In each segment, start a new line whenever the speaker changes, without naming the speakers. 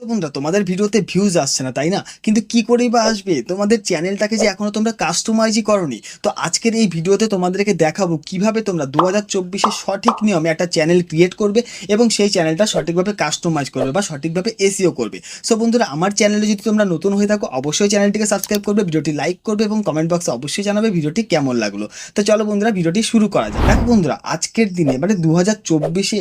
তো বন্ধুরা, তোমাদের ভিডিওতে ভিউজ আসছে না, তাই না? কিন্তু কি করেই বা আসবে? তোমাদের চ্যানেলটাকে যে এখনও তোমরা কাস্টমাইজই করনি, তো আজকের এই ভিডিওতে তোমাদেরকে দেখাবো কীভাবে তোমরা দু হাজার সঠিক নিয়মে একটা চ্যানেল ক্রিয়েট করবে এবং সেই চ্যানেলটা সঠিকভাবে কাস্টমাইজ করবে বা সঠিকভাবে এসিও করবে। সো বন্ধুরা, আমার চ্যানেলে যদি তোমরা নতুন হয়ে থাকো, অবশ্যই চ্যানেলটিকে সাবস্ক্রাইব করবে, ভিডিওটি লাইক করবে এবং কমেন্ট বক্সে অবশ্যই জানাবে ভিডিওটি কেমন লাগল। তো চলো বন্ধুরা, ভিডিওটি শুরু করা যাক। দেখো বন্ধুরা, আজকের দিনে মানে দু হাজার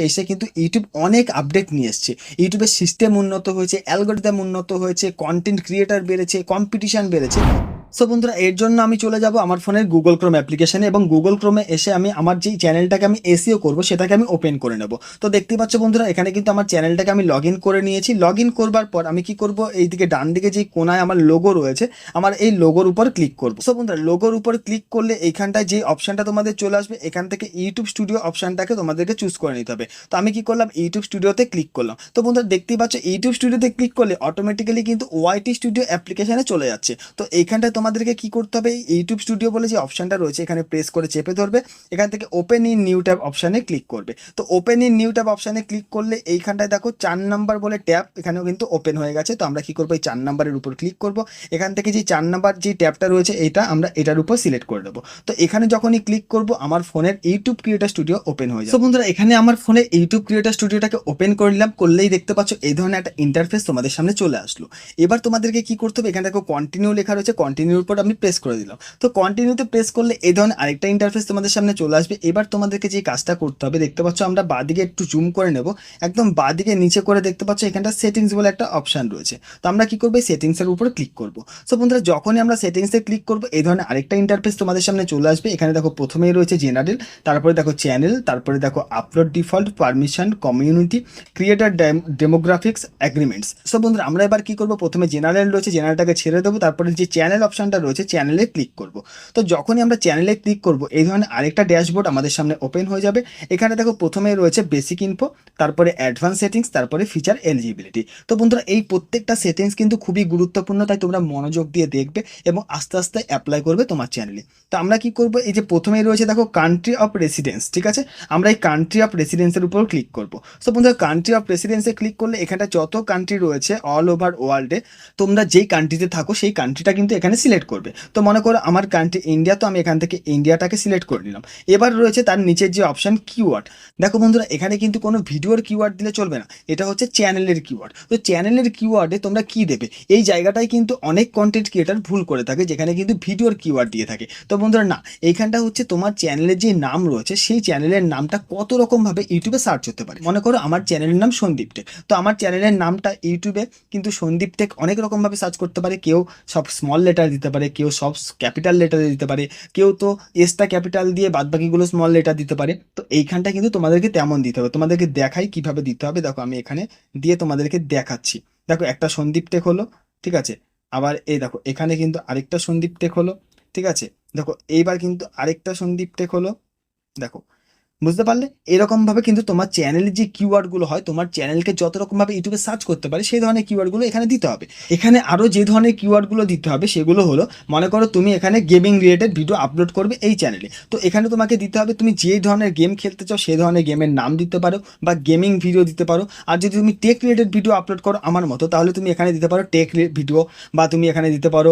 এসে কিন্তু ইউটিউব অনেক আপডেট নিয়ে এসছে। ইউটিউবের সিস্টেম উন্নত হয়েছে অ্যালগোরিদম উন্নত হয়েছে কন্টেন্ট ক্রিয়েটার বেড়েছে কম্পিটিশান বেড়েছে। সো বন্ধুরা, এর জন্য আমি চলে যাব আমার ফোনের গুগল ক্রোম অ্যাপ্লিকেশনে এবং গুগল ক্রোমে এসে আমি আমার যেই চ্যানেলটাকে আমি এসিও করব, সেটাকে আমি ওপেন করে নেব। তো দেখতে পাচ্ছ বন্ধুরা, এখানে কিন্তু আমার চ্যানেলটাকে আমি লগ করে নিয়েছি। লগ করবার পর আমি কি করব এই দিকে ডান দিকে যে কোনায় আমার লোগো রয়েছে, আমার এই লোগোর উপর ক্লিক করব। সো বন্ধুরা লোগোর উপর ক্লিক করলে এইখানটায় যে অপশানটা তোমাদের চলে আসবে, এখান থেকে ইউটিউব স্টুডিও অপশানটাকে তোমাদেরকে চুজ করে নিতে হবে। তো আমি কি করলাম ইউটিউব স্টুডিওতে ক্লিক করলাম। তো বন্ধুরা, দেখতেই পাচ্ছ ইউটিউব স্টুডিওতে ক্লিক করলে অটোমেটিক্যালি কিন্তু ওয়াইটি স্টুডিও অ্যাপ্লিকেশনে চলে যাচ্ছে। তো এইখানটায় তোমাদেরকে কি করতে হবে? ইউটিউব স্টুডিও বলে যে অপশনটা রয়েছে, এখানে প্রেস করে চেপে ধরবে। এখান থেকে ওপেন ইন নিউ ট্যাব অপশানে ক্লিক করবে। তো ওপেন ইন নিউ ট্যাব অপশানে ক্লিক করলে এইখানটায় দেখো চার নাম্বার বলে ট্যাব, এখানেও কিন্তু ওপেন হয়ে গেছে। তো আমরা কি করব? এই চার নাম্বারের উপর ক্লিক করব। এখান থেকে যে চার নাম্বার যে ট্যাবটা রয়েছে এটা আমরা এটার উপর সিলেক্ট করে দেবো। তো এখানে যখনই ক্লিক করব, আমার ফোনের ইউটিউব ক্রিয়েটার স্টুডিও ওপেন হয়ে যাবে। তো বন্ধুরা, এখানে আমার ফোনে ইউটিউব ক্রিয়েটার স্টুডিওটাকে ওপেন করে নিলাম। করলেই দেখতে পাচ্ছ এই ধরনের একটা ইন্টারফেস তোমাদের সামনে চলে আসলো। এবার তোমাদেরকে কি করতে হবে? এখানে দেখো কন্টিনিউ লেখা রয়েছে। কন্টিনিউর উপর আমি প্রেস করে দিলাম। তো কন্টিনিউতে প্রেস করলে এই ধরনের আরেকটা ইন্টারফেস তোমাদের সামনে চলে আসবে। এবার তোমাদেরকে যে কাজটা করতে হবে, দেখতে পাচ্ছ আমরা বাদিকে একটু জুম করে নেব। একদম বাদিকে নিচে করে দেখতে পাচ্ছ এখানটা সেটিংস বলে একটা অপশন রয়েছে। তো আমরা কী করব? এই সেটিংসের উপর ক্লিক করব। সো বন্ধুরা, যখনই আমরা সেটিংসে ক্লিক করব, এই ধরনের আরেকটা ইন্টারফেস তোমাদের সামনে চলে আসবে। এখানে দেখো প্রথমেই রয়েছে জেনারেল তারপরে দেখো চ্যানেল তারপরে দেখো upload default permission community creator demographics agreements so বন্ধুরা, আমরা এবার কি করব? প্রথমে জেনারেল রয়েছে জেনারেলটাকে ছেড়ে দেবো। তারপরে যে চ্যানেল অপশনটা রয়েছে চ্যানেলে ক্লিক করব। তো যখনই আমরা চ্যানেলে ক্লিক করব, এই ধরনের আরেকটা ড্যাশবোর্ড আমাদের সামনে ওপেন হয়ে যাবে। এখানে দেখো প্রথমে রয়েছে বেসিক ইনফো তারপরে অ্যাডভান্স সেটিংস তারপরে ফিচার এলিজিবিলিটি তো বন্ধুরা, এই প্রত্যেকটা সেটিংস কিন্তু খুবই গুরুত্বপূর্ণ, তাই তোমরা মনোযোগ দিয়ে দেখবে এবং আস্তে আস্তে অ্যাপ্লাই করবে তোমার চ্যানেলে তো আমরা কি করব, এই যে প্রথমেই রয়েছে দেখো কান্ট্রি অফ রেসিডেন্স ঠিক আছে? আমরা এই কান্ট্রি অফ রেসিডেন্সের উপর ক্লিক করব। সো বন্ধুরা কান্ট্রি অফ রেসিডেন্সে ক্লিক করলে এখানটা যত কান্ট্রি রয়েছে অল ওভার ওয়ার্ল্ডে তোমরা যেই কান্ট্রিতে থাকো, সেই কান্ট্রিটা কিন্তু এখানে সিলেক্ট করবে। তো মনে করো আমার কান্ট্রি ইন্ডিয়া তো আমি এখান থেকে ইন্ডিয়াটাকে সিলেক্ট করে নিলাম। এবার রয়েছে তার নিচের যে অপশন কিওয়ার্ড দেখো বন্ধুরা, এখানে কিন্তু কোনো ভিডিওর কিওয়ার্ড দিলে চলবে না। এটা হচ্ছে চ্যানেলের কিওয়ার্ড তো চ্যানেলের কিওয়ার্ডে তোমরা কি দেবে? এই জায়গাটায় কিন্তু অনেক কন্টেন্ট ক্রিয়েটার ভুল করে থাকে, যেখানে কিন্তু ভিডিওর কিওয়ার্ড দিয়ে থাকে। তো বন্ধুরা, না, এইখানটা হচ্ছে তোমার চ্যানেলের যে নাম রয়েছে, সেই চ্যানেলের নামটা কত রকমভাবে ইউটিউবে সার্চ হতে পারে? মনে করো আমার চ্যানেলের নাম সন্দীপ টেক। তো আমার চ্যানেলের নামটা ইউটিউবে কিন্তু সন্দীপ টেক অনেক রকমভাবে সার্চ করতে পারে। কেউ সব স্মল লেটার দিতে পারে, কেউ সব ক্যাপিটাল লেটারে দিতে পারে, কেউ তো এসটা ক্যাপিটাল দিয়ে বাদ বাকিগুলো স্মল লেটার দিতে পারে। তো এইখানটা কিন্তু তোমাদেরকে তেমন দিতে হবে। তোমাদেরকে দেখাই কীভাবে দিতে হবে। দেখো আমি এখানে দিয়ে তোমাদেরকে দেখাচ্ছি। দেখো একটা সন্দীপ টেক হলো, ঠিক আছে? আবার এই দেখো, এখানে কিন্তু আরেকটা সন্দীপ টেক হলো, ঠিক আছে? দেখো, এইবার কিন্তু আরেকটা সন্দীপ টেক হলো, দেখো। বুঝতে পারলে? এরকমভাবে কিন্তু তোমার চ্যানেলের যে কিওয়ার্ডগুলো হয়, তোমার চ্যানেলকে যত রকমভাবে ইউটিউবে সার্চ করতে পারে, সেই ধরনের কিওয়ার্ডগুলো এখানে দিতে হবে। এখানে আরও যে ধরনের কিওয়ার্ডগুলো দিতে হবে, সেগুলো হলো, মনে করো তুমি এখানে গেমিং রিলেটেড ভিডিও আপলোড করবে এই চ্যানেলে তো এখানে তোমাকে দিতে হবে, তুমি যে ধরনের গেম খেলতে চাও, সেই ধরনের গেমের নাম দিতে পারো বা গেমিং ভিডিও দিতে পারো। আর যদি তুমি টেক রিলেটেড ভিডিও আপলোড করো আমার মতো, তাহলে তুমি এখানে দিতে পারো টেক ভিডিও বা তুমি এখানে দিতে পারো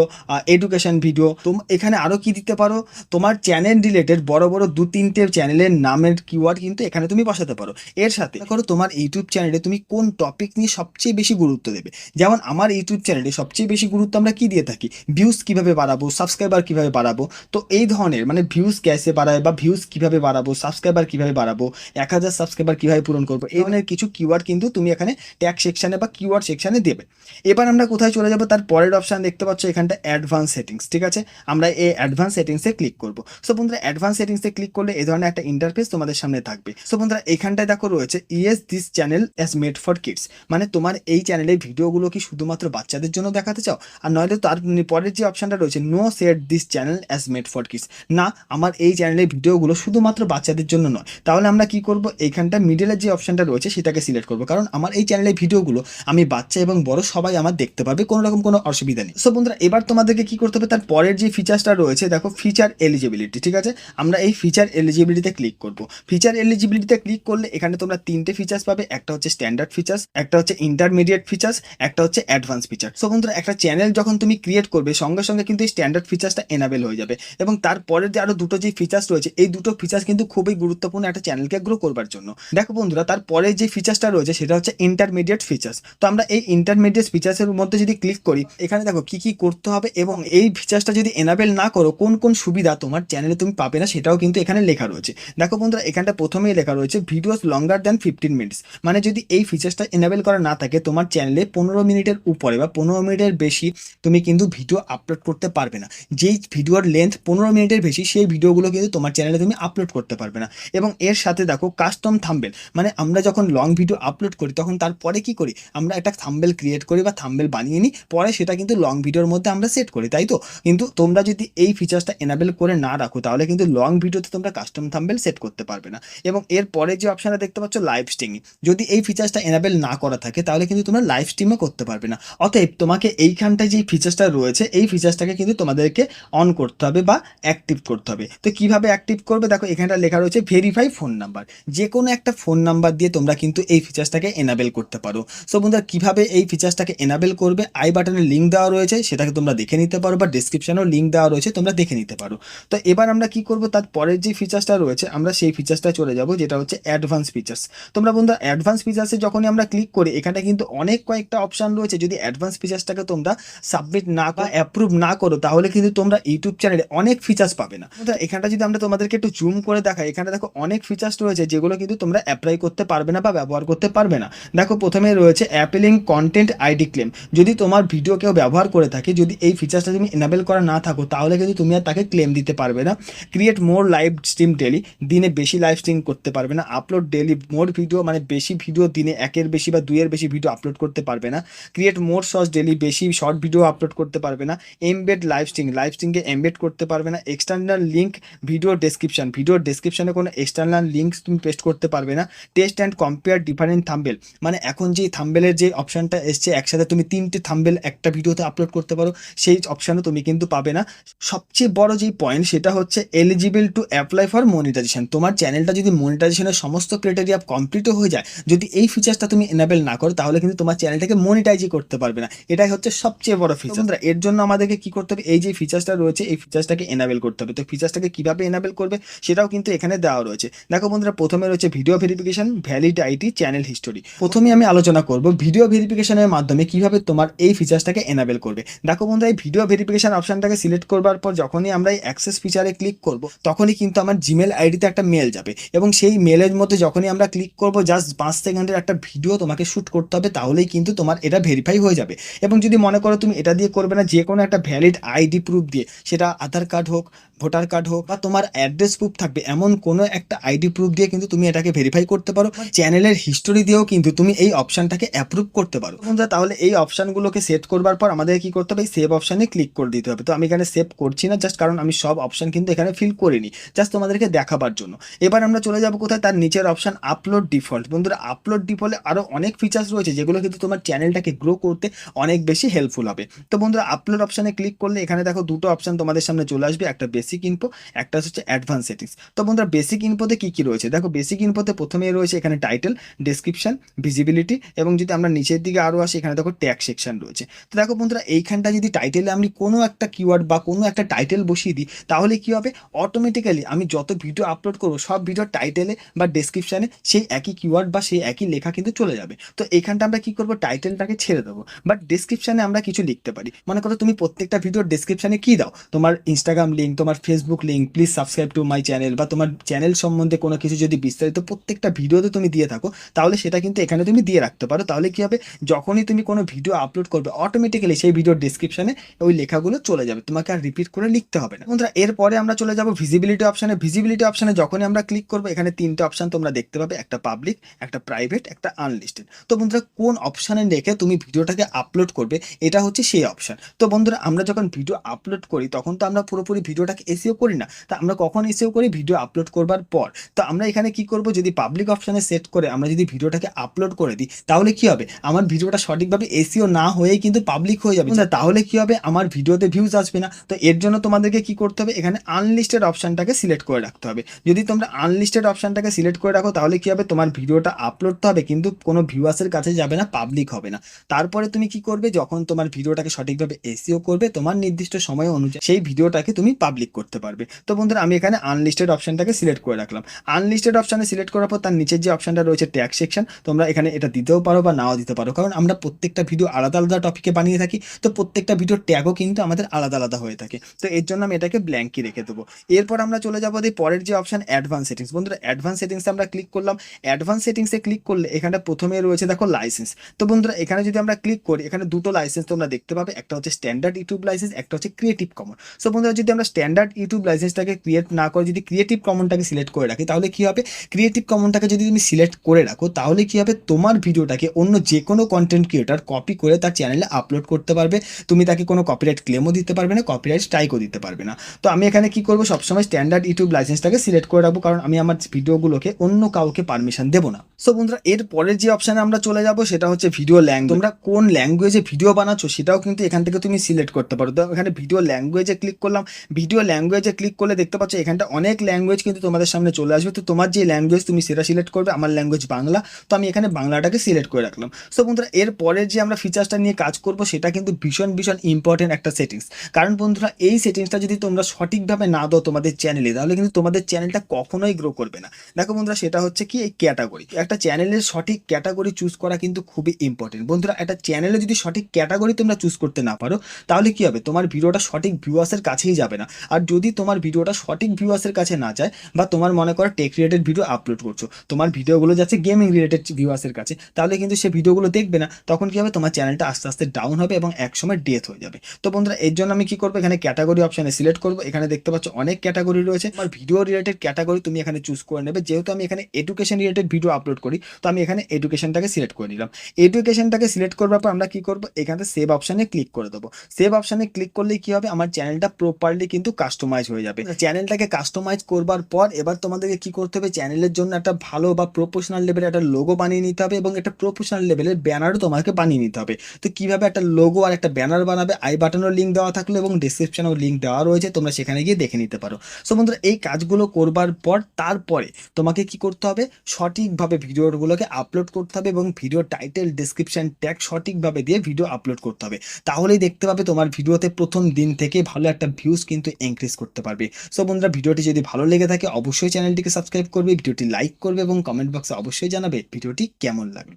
এডুকেশন ভিডিও তো এখানে আরও কি দিতে পারো? তোমার চ্যানেল রিলেটেড বড় বড় দু তিনটে চ্যানেলের নামের কিওয়ার্ড কিন্তু এখানে তুমি বসাতে পারো। এর সাথে করো তোমার ইউটিউব চ্যানেলে তুমি কোন টপিক নিয়ে সবচেয়ে বেশি গুরুত্ব দেবে? যেমন আমার ইউটিউব চ্যানেলে সবচেয়ে বেশি গুরুত্ব আমরা কি দিয়ে থাকি? ভিউজ কীভাবে বাড়াবো? সাবস্ক্রাইবার কীভাবে বাড়াবো? তো এই ধরনের মানে ভিউজ ক্যাসে বাড়ায় বা ভিউজ কীভাবে বাড়াবো? সাবস্ক্রাইবার কীভাবে বাড়াবো? এক হাজার সাবস্ক্রাইবার কীভাবে পূরণ করব? এই ধরনের কিছু কিওয়ার্ড কিন্তু তুমি এখানে ট্যাগ সেকশানে বা কিওয়ার্ড সেকশানে দেবে। এবার আমরা কোথায় চলে যাব? তার পরের অপশান দেখতে পাচ্ছ এখানটা অ্যাডভান্স সেটিংস ঠিক আছে? আমরা এই অ্যাডভান্স সেটিংসে ক্লিক করব। সো বন্ধুরা অ্যাডভান্স সেটিংসে ক্লিক করলে এই ধরনের একটা ইন্টারফেস তোমাদের সামনে থাকবে। সো বন্ধুরা, এখানটায় দেখো রয়েছে yes this channel as made for kids মানে তোমার এই চ্যানেলের ভিডিওগুলো কি শুধুমাত্র বাচ্চাদের জন্য দেখাতে চাও? আর নয়তো তার পরের যে অপশানটা রয়েছে no set this channel as made for kids না, আমার এই চ্যানেলের ভিডিওগুলো শুধুমাত্র বাচ্চাদের জন্য নয়। তাহলে আমরা কি করব? এইখানটা মিডিলের যে অপশানটা রয়েছে, সেটাকে সিলেক্ট করব। কারণ আমার এই চ্যানেলের ভিডিওগুলো আমি বাচ্চা এবং বড় সবাই আমার দেখতে পাবে কোনো রকম কোনো অসুবিধা নেই। সো বন্ধুরা, এবার তোমাদেরকে কি করতে হবে? তার পরের যে ফিচার্সটা রয়েছে, দেখো ফিচার এলিজিবিলিটি ঠিক আছে? আমরা এই ফিচার এলিজিবিলিটিতে ক্লিক করব। ফিচার এলিজিবিলিটিতে ক্লিক করলে এখানে তোমরা তিনটে ফিচার্স পাবে। একটা হচ্ছে স্ট্যান্ডার্ড ফিচার্স একটা হচ্ছে ইন্টারমিডিয়েট ফিচার্স একটা হচ্ছে অ্যাডভান্স ফিচার সো বন্ধুরা, একটা চ্যানেল যখন তুমি ক্রিয়েট করবে, সঙ্গে সঙ্গে কিন্তু এই স্ট্যান্ডার্ড ফিচার্সটা এনাবেল হয়ে যাবে। এবং তারপরে যে আরও দুটো যে ফিচার্স রয়েছে, এই দুটো ফিচার্স কিন্তু খুবই গুরুত্বপূর্ণ একটা চ্যানেলকে গ্রো করবার জন্য। দেখো বন্ধুরা, তারপরে যে ফিচার্সটা রয়েছে, সেটা হচ্ছে ইন্টারমিডিয়েট ফিচার্স তো আমরা এই ইন্টারমিডিয়েট ফিচার্সের মধ্যে যদি ক্লিক করি, এখানে দেখো কি কি করতে হবে এবং এই ফিচার্সটা যদি এনাবেল না করো, কোন কোন সুবিধা তোমার চ্যানেলে তুমি পাবে না, সেটাও কিন্তু এখানে লেখা রয়েছে। দেখো বন্ধুরা এখানটা প্রথমেই লেখা রয়েছে, videos longer than fifteen minutes মানে যদি এই ফিচার্সটা এনাবেল করা না থাকে, তোমার চ্যানেলে পনেরো মিনিটের উপরে বা পনেরো মিনিটের বেশি তুমি কিন্তু ভিডিও আপলোড করতে পারবে না। যেই ভিডিওর লেন্থ পনেরো মিনিটের বেশি, সেই ভিডিওগুলো কিন্তু তোমার চ্যানেলে তুমি আপলোড করতে পারবে না। এবং এর সাথে দেখো কাস্টম থাম্বেল মানে আমরা যখন লং ভিডিও আপলোড করি, তখন তারপরে কি করি? আমরা একটা থাম্বেল ক্রিয়েট করি বা থাম্বেল বানিয়ে নিই, পরে সেটা কিন্তু লং ভিডিওর মধ্যে আমরা সেট করি, তাই তো? কিন্তু তোমরা যদি এই ফিচার্সটা এনাবেল করে না রাখো, তাহলে কিন্তু লং ভিডিওতে তোমরা কাস্টম থাম্বেল সেট করতে পারবে না। এবং এর পরে যে অপশানটা দেখতে পাচ্ছ লাইভ স্ট্রিমিং যদি এই ফিচার্সটা এনাবেল না করা থাকে, তাহলে কিন্তু তোমরা লাইভ স্ট্রিমও করতে পারবে না। অতএব তোমাকে এইখানটায় যে ফিচার্সটা রয়েছে, এই ফিচার্সটাকে কিন্তু তোমাদেরকে অন করতে হবে বা অ্যাক্টিভ করতে হবে। তো কীভাবে অ্যাক্টিভ করবে? দেখো, এখানটা লেখা রয়েছে ভেরিফাই ফোন নাম্বার যে কোনো একটা ফোন নাম্বার দিয়ে তোমরা কিন্তু এই ফিচার্সটাকে এনাবেল করতে পারো। সো বন্ধুরা, কীভাবে এই ফিচার্সটাকে এনাবেল করবে? আই বাটনের লিঙ্ক দেওয়া রয়েছে, সেটাকে তোমরা দেখে নিতে পারো বা ডিসক্রিপশনেও লিঙ্ক দেওয়া রয়েছে, তোমরা দেখে নিতে পারো। তো এবার আমরা কি করব? তার পরের যে ফিচার্সটা রয়েছে, আমরা সেই ফিচার্সটা চলে যাব, যেটা হচ্ছে অ্যাডভান্স ফিচার্স তোমরা বন্ধুরা অ্যাডভান্স ফিচার্সে যখনই আমরা ক্লিক করি, এখানে কিন্তু অনেক কয়েকটা অপশান রয়েছে। যদি অ্যাডভান্স ফিচার্সটাকে তোমরা সাবমিট না বা অ্যাপ্রুভ না করো, তাহলে কিন্তু তোমরা ইউটিউব চ্যানেলে অনেক ফিচার্স পাবে না। এখানটা যদি আমরা তোমাদেরকে একটু জুম করে দেখাই, এখানে দেখো অনেক ফিচার্স রয়েছে, যেগুলো কিন্তু তোমরা অ্যাপ্লাই করতে পারবে না বা ব্যবহার করতে পারবে না। দেখো, প্রথমে রয়েছে অ্যাপেলিং কন্টেন্ট আইডি ক্লেম যদি তোমার ভিডিও কেউ ব্যবহার করে থাকে, যদি এই ফিচার্সটা তুমি এনাবেল করা না থাকো, তাহলে কিন্তু তুমি আর তাকে ক্লেম দিতে পারবে না। Create more live stream daily দিনে বেশি লাইভ স্ট্রিম করতে পারবে না আপলোড ডেলি মোর ভিডিও মানে বেশি ভিডিও দিনে একের বেশি বা দুইয়ের বেশি ভিডিও আপলোড করতে পারবে না ক্রিয়েট মোর শর্টস ডেলি বেশি শর্ট ভিডিও আপলোড করতে পারবে না এমবেড লাইভ স্ট্রিং লাইভ স্ট্রিংকে এমবেড করতে পারবে না external link video description video ডেসক্রিপশনে কোনো এক্সটার্নাল লিঙ্ক তুমি পেস্ট করতে পারবে না test and compare different thumbnail মানে এখন যে থাম্বেলের যে অপশনটা এসছে, একসাথে তুমি তিনটে থাম্বেল একটা ভিডিওতে আপলোড করতে পারো, সেই অপশানও তুমি কিন্তু পাবে না, সবচেয়ে বড় যেই পয়েন্ট সেটা হচ্ছে eligible to apply for monetization তোমার চ্যানেলটা যদি মনিটাইজেশনের সমস্ত ক্রাইটেরিয়া কমপ্লিটও হয়ে যায়, যদি এই ফিচার্সটা তুমি এনাবেল না করো, তাহলে কিন্তু তোমার চ্যানেলটাকে মনিটাইজই করতে পারবে না। এটাই হচ্ছে সবচেয়ে বড় ফিচার এর জন্য আমাদেরকে কি করতে হবে? এই যে ফিচার্সটা রয়েছে, এই ফিচার্সটাকে এনাবেল করতে হবে। তো ফিচার্সটাকে কীভাবে এনাবেল করবে, সেটাও কিন্তু এখানে দেওয়া রয়েছে। দেখো বন্ধুরা, প্রথমে রয়েছে video verification valid ID channel history প্রথমে আমি আলোচনা করব ভিডিও ভেরিফিকেশনের মাধ্যমে কীভাবে তোমার এই ফিচার্সটাকে এনাবেল করবে। দেখো বন্ধুরা, এই ভিডিও ভেরিফিকেশন অপশনটাকে সিলেক্ট করবার পর যখনই আমরা এই অ্যাক্সেস ফিচারে ক্লিক করব, তখনই কিন্তু আমার জিমেল আইডিতে একটা মেল যাবে। এবং সেই মেলের মধ্যে যখনই আমরা ক্লিক করব জাস্ট পাঁচ সেকেন্ডের একটা ভিডিও তোমাকে শ্যুট করতে হবে, তাহলেই কিন্তু তোমার এটা ভেরিফাই হয়ে যাবে। এবং যদি মনে করো তুমি এটা দিয়ে করবে না যে কোনো একটা ভ্যালিড আইডি প্রুফ দিয়ে, সেটা আধার কার্ড হোক ভোটার কার্ড হোক, বা তোমার অ্যাড্রেস প্রুফ থাকবে, এমন কোনো একটা আইডি প্রুফ দিয়ে কিন্তু তুমি এটাকে ভেরিফাই করতে পারো। চ্যানেলের হিস্টোরি দিয়েও কিন্তু তুমি এই অপশানটাকে অ্যাপ্রুভ করতে পারো। বন্ধুরা, তাহলে এই অপশানগুলোকে সেট করবার পর আমাদের কি করতে হবে? এই সেভ অপশানে ক্লিক করে দিতে হবে। তো আমি এখানে সেভ করছি না জাস্ট কারণ আমি সব অপশান কিন্তু এখানে ফিল করিনি জাস্ট তোমাদেরকে দেখাবার জন্য। এবার আমরা চলে যাব কোথায়? তার নিচের অপশান আপলোড ডিফল্ট বন্ধুরা আপলোড ডিফল্টে আরও অনেক ফিচার্স রয়েছে, যেগুলো কিন্তু তোমার চ্যানেলটাকে গ্রো করতে অনেক বেশি হেল্পফুল হবে। তো বন্ধুরা আপলোড অপশানে ক্লিক করলে এখানে দেখো দুটো অপশান তোমাদের সামনে চলে আসবে, একটা বেসিক ইনপো একটা হচ্ছে অ্যাডভান্স সেটিংস তো বন্ধুরা বেসিক ইনফোতে কী কী রয়েছে? দেখো বেসিক ইনফোতে প্রথমেই রয়েছে এখানে টাইটেল ডেসক্রিপশন ভিজিবিলিটি এবং যদি আমরা নিচের দিকে আরও আসি, এখানে দেখো ট্যাগ সেকশন রয়েছে। তো দেখো বন্ধুরা, এইখানটা যদি টাইটেলে আমি কোনো একটা কিওয়ার্ড বা কোনো একটা টাইটেল বসিয়ে দিই, তাহলে কী হবে? অটোমেটিক্যালি আমি যত ভিডিও আপলোড করব সব ভিডিও টাইটেলে বা ডেসক্রিপশানে সেই একই কিওয়ার্ড বা সেই একই লেখা কিন্তু চলে যাবে। তো এখানটা আমরা কি করব? টাইটেলটাকে ছেড়ে দেবো। বাট ডেসক্রিপশানে আমরা কিছু লিখতে পারি। মনে করো তুমি প্রত্যেকটা ভিডিওর ডেসক্রিপশানে কি দাও? তোমার ইনস্টাগ্রাম লিঙ্ক তোমার Facebook link please subscribe to my channel বা তোমার চ্যানেল সম্বন্ধে কোনো কিছু যদি বিস্তারিত প্রত্যেকটা ভিডিওতে তুমি দিয়ে থাকো, তাহলে সেটা কিন্তু এখানে তুমি দিয়ে রাখতে পারো। তাহলে কি হবে? যখনই তুমি কোনো ভিডিও আপলোড করবে অটোমেটিক্যালি সেই ভিডিওর ডেসক্রিপশানে ওই লেখাগুলো চলে যাবে। তোমাকে আর রিপিট করে লিখতে হবে না। বন্ধুরা, এরপরে আমরা চলে যাব ভিজিবিলিটি অপশানে ভিজিবিলিটি অপশানে যখনই আমরা ক্লিক করব, এখানে তিনটে অপশান তোমরা দেখতে পাবে, একটা পাবলিক একটা প্রাইভেট একটা আনলিস্টেড তো বন্ধুরা, কোন অপশানে রেখে তুমি ভিডিওটাকে আপলোড করবে, এটা হচ্ছে সেই অপশান তো বন্ধুরা, আমরা যখন ভিডিও আপলোড করি, তখন তো আমরা পুরোপুরি ভিডিওটাকে এসিও করি না। তা আমরা কখন এসিও করি? ভিডিও আপলোড করবার পর। তো আমরা এখানে কি করব? যদি পাবলিক অপশানে সেট করে আমরা যদি ভিডিওটাকে আপলোড করে দিই, তাহলে কি হবে? আমার ভিডিওটা সঠিকভাবে এসিও না হয়েই কিন্তু পাবলিক হয়ে যাবে। তাহলে কি হবে? আমার ভিডিওতে ভিউজ আসবে না। তো এর জন্য তোমাদেরকে কি করতে হবে? এখানে আনলিস্টেড অপশানটাকে সিলেক্ট করে রাখতে হবে। যদি তোমরা তোমরা আনলিস্টেড অপশনটাকে সিলেক্ট করে রাখো, তাহলে কি হবে? তোমার ভিডিওটা আপলোড তো হবে, কিন্তু কোনো ভিউয়ার্সের কাছে যাবে না পাবলিক হবে না। তারপরে তুমি কি করবে? যখন তোমার ভিডিওটাকে সঠিকভাবে এসিও করবে, তোমার নির্দিষ্ট সময় অনুযায়ী সেই ভিডিওটাকে তুমি পাবলিক করতে পারবে। তো বন্ধুরা, আমি এখানে আনলিস্টেড অপশনটাকে সিলেক্ট করে রাখলাম। আনলিস্টেড অপশানে সিলেক্ট করার পর তার নিচের যে অপশনটা রয়েছে ট্যাগ সেকশন তোমরা এখানে এটা দিতেও পারো বা নাও দিতে পারো। কারণ আমরা প্রত্যেকটা ভিডিও আলাদা আলাদা টপিকে বানিয়ে থাকি, তো প্রত্যেকটা ভিডিও ট্যাগও কিন্তু আমাদের আলাদা আলাদা হয়ে থাকে। তো এর জন্য আমি এটাকে ব্ল্যাঙ্কই রেখে দেবো। এরপর আমরা চলে যাব পরের যে অপশন অ্যাডভান্স সেটিংস বন্ধুরা অ্যাডভান্স সেটিংসে আমরা ক্লিক করলাম। অ্যাডভান্স সেটিংসে ক্লিক করলে এখানে প্রথমে রয়েছে, দেখো লাইসেন্স তো বন্ধুরা, এখানে যদি আমরা ক্লিক করি, এখানে দুটো লাইসেন্স তোমরা দেখতে পাবে। একটা হচ্ছে স্ট্যান্ডার্ড ইউটিউব লাইসেন্স একটা হচ্ছে ক্রিয়েটিভ কমন সো বন্ধুরা, যদি আমরা স্ট্যান্ডার্ড ইউটিউব লাইসেন্সটাকে ক্রিয়েট না করে, যদি ক্রিয়েটিভ কমনটাকে সিলেক্ট করে রাখি, তাহলে কি হবে? ক্রিয়েটিভ কমনটাকে যদি তুমি সিলেক্ট করে রাখো, তাহলে কি হবে? তোমার ভিডিওটাকে অন্য যে কোনো কন্টেন্ট ক্রিয়েটার কপি করে তার চ্যানেলে আপলোড করতে পারবে। তুমি তাকে কোনো কপিরাইট ক্লেমও দিতে পারবে না কপিরাইট স্ট্রাইকও দিতে পারবে না। তো আমি এখানে কি করব? সবসময় স্ট্যান্ডার্ড ইউটিউব লাইসেন্সটাকে সিলেক্ট করে রাখব। কারণ আমি আমার ভিডিওগুলোকে অন্য কাউকে পারমিশন দেবো না। সো বন্ধুরা, এর পরের যে অপশানে আমরা চলে যাব, সেটা হচ্ছে ভিডিও ল্যাঙ্গুয়েজ তোমরা কোন ল্যাঙ্গুয়েজে ভিডিও বানাচ্ছো, সেটাও কিন্তু এখান থেকে তুমি সিলেক্ট করতে পারো। তো এখানে ভিডিও ল্যাঙ্গুয়েজে ক্লিক করলাম। ভিডিও ল্যাঙ্গুয়েজে ক্লিক করলে দেখতে পাচ্ছ, এখানটা অনেক ল্যাঙ্গুয়েজ কিন্তু তোমাদের সামনে চলে আসবে। তো তোমার যে ল্যাঙ্গুয়েজ তুমি সেটা সিলেক্ট করবে, আমার ল্যাঙ্গুয়েজ বাংলা। তো আমি এখানে বাংলাটাকে সিলেক্ট করে রাখলাম। সো বন্ধুরা, এর পরের যে আমরা ফিচার্সটা নিয়ে কাজ করব, সেটা কিন্তু ভীষণ ভীষণ ইম্পর্টেন্ট একটা সেটিংস কারণ বন্ধুরা, এই সেটিংসটা যদি তোমরা সঠিকভাবে না দাও তোমাদের চ্যানেলে তাহলে কিন্তু তোমাদের চ্যানেলটা কখনোই গ্রো করবে না। দেখো বন্ধুরা, সেটা হচ্ছে কি এই ক্যাটাগরি একটা চ্যানেলের সঠিক ক্যাটাগরি চুজ করা কিন্তু খুবই ইম্পর্টেন্ট বন্ধুরা, একটা চ্যানেলে যদি সঠিক ক্যাটাগরি তোমরা চুজ করতে না পারো, তাহলে কি হবে? তোমার ভিডিওটা সঠিক ভিউয়ার্সের কাছেই যাবে না। আর যদি তোমার ভিডিওটা সঠিক ভিউয়ার্সের কাছে না যায়, বা তোমার মনে করো টেক রিলেটেড ভিডিও আপলোড করছ, তোমার ভিডিওগুলো যাচ্ছে গেমিং রিলেটেড ভিউয়ার্সের কাছে, তাহলে কিন্তু সে ভিডিওগুলো দেখবে না। তখন কি হবে? তোমার চ্যানেলটা আস্তে আস্তে ডাউন হবে এবং একসময় ডেথ হয়ে যাবে। তো বন্ধুরা, এর জন্য আমি কি করব? এখানে ক্যাটাগরি অপশানে সিলেক্ট করব। এখানে দেখতে পাচ্ছ অনেক ক্যাটাগরি রয়েছে। আমার ভিডিও রিলেটেড ক্যাটাগরি তুমি এখানে চুজ করে নেবে। যেহেতু আমি এখানে এডুকেশন রিলেটেড ভিডিও আপলোড করি, তো আমি এখানে এডুকেশনটাকে সিলেক্ট করে নিলাম। এডুকেশনটাকে সিলেক্ট করবার পর আমরা কি করব? এখানে সেভ অপশানে ক্লিক করে দেবো। সেভ অপশানে ক্লিক করলে কি হবে? আমার চ্যানেলটা প্রপারলি কিন্তু কাস্টমাইজ হয়ে যাবে। চ্যানেলটাকে কাস্টমাইজ করবার পর এবার তোমাদেরকে কি করতে হবে? চ্যানেলের জন্য একটা ভালো বা প্রফেশনাল লেভেলের একটা লোগো বানিয়ে নিতে হবে এবং একটা প্রফেশনাল লেভেলের ব্যানারও তোমাকে বানিয়ে নিতে হবে। তো কীভাবে একটা লোগো আর একটা ব্যানার বানাবে? আই বাটনের লিঙ্ক দেওয়া থাকল এবং ডিসক্রিপশনেও লিঙ্ক দেওয়া রয়েছে। তোমরা সেখানে গিয়ে দেখে নিতে পারো। সো বন্ধুরা, এই কাজগুলো করবার পর তারপরে তোমাকে কি করতে হবে? সঠিকভাবে ভিডিওগুলোকে আপলোড করতে হবে এবং ভিডিও টাইটেল ডিসক্রিপশান ট্যাগ সঠিকভাবে দিয়ে ভিডিও আপলোড করতে হবে। তাহলেই দেখতে পাবে তোমার ভিডিওতে প্রথম দিন থেকে ভালো একটা ভিউজ কিন্তু ইনক্রিজ করতে পারবে। সো বন্ধুরা, ভিডিওটি যদি ভালো লেগে থাকে, অবশ্যই চ্যানেলটিকে সাবস্ক্রাইব করবে, ভিডিওটি লাইক করবে এবং কমেন্ট বক্সে অবশ্যই জানাবে ভিডিওটি কেমন লাগল।